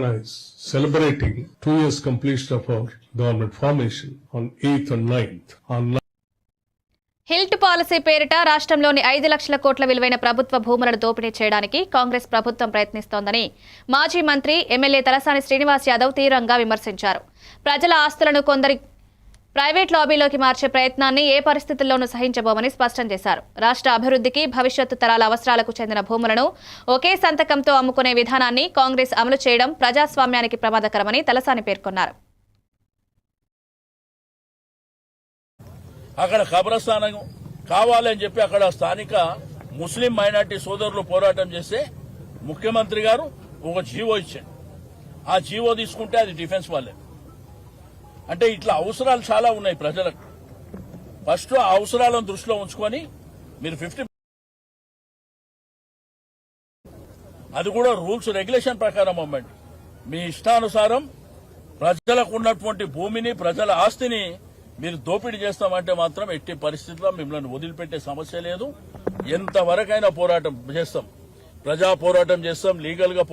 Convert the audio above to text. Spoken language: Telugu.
is celebrating two years completion of our government formation on 8th and 9th. On health policy పేరిట రాష్ట్రంలోని ఐదు లక్షల కోట్ల విలువైన ప్రభుత్వ భూములను దోపిడీ చేయడానికి కాంగ్రెస్ ప్రభుత్వం ప్రయత్నిస్తోందని మాజీ మంత్రి ఎమ్మెల్యే తలసాని శ్రీనివాస్ యాదవ్ తీవ్రంగా విమర్శించారు ప్రజల ఆస్తులను కొందరి ప్రైవేట్ లాబీలోకి మార్చే ప్రయత్నాన్ని ఏ పరిస్థితుల్లోనూ సహించబోమని స్పష్టం చేశారు. రాష్ట్ర అభివృద్ధికి భవిష్యత్తు తరాల అవసరాలకు చెందిన భూములను ఒకే సంతకంతో అమ్ముకునే విధానాన్ని కాంగ్రెస్ అమలు చేయడం ప్రజాస్వామ్యానికి ప్రమాదకరమని తలసాని పేర్కొన్నారు. అక్కడ కబ్రస్థానం కావాలని చెప్పి అక్కడ స్థానిక ముస్లిం మైనార్టీ సోదరులు పోరాటం చేస్తే ముఖ్యమంత్రి గారు ఒక జీవో ఇచ్చాడు ఆ జీవో తీసుకుంటే అది డిఫెన్స్ వాళ్ళే. అంటే ఇట్లా అవసరాలు చాలా ఉన్నాయి ప్రజలకు. ఫస్ట్ ఆ అవసరాలను దృష్టిలో ఉంచుకొని మీరు ఫిఫ్టీ అది కూడా రూల్స్ రెగ్యులేషన్ ప్రకారం అమ్మండి. మీ ఇష్టానుసారం ప్రజలకు ఉన్నటువంటి భూమిని ప్రజల ఆస్తిని మీరు దోపిడీ చేస్తామంటే మాత్రం ఎట్టి పరిస్థితుల్లో మిమ్మల్ని వదిలిపెట్టే సమస్య లేదు. ఎంతవరకైనా పోరాటం చేస్తాం. ప్రజా పోరాటం చేస్తాం. లీగల్గా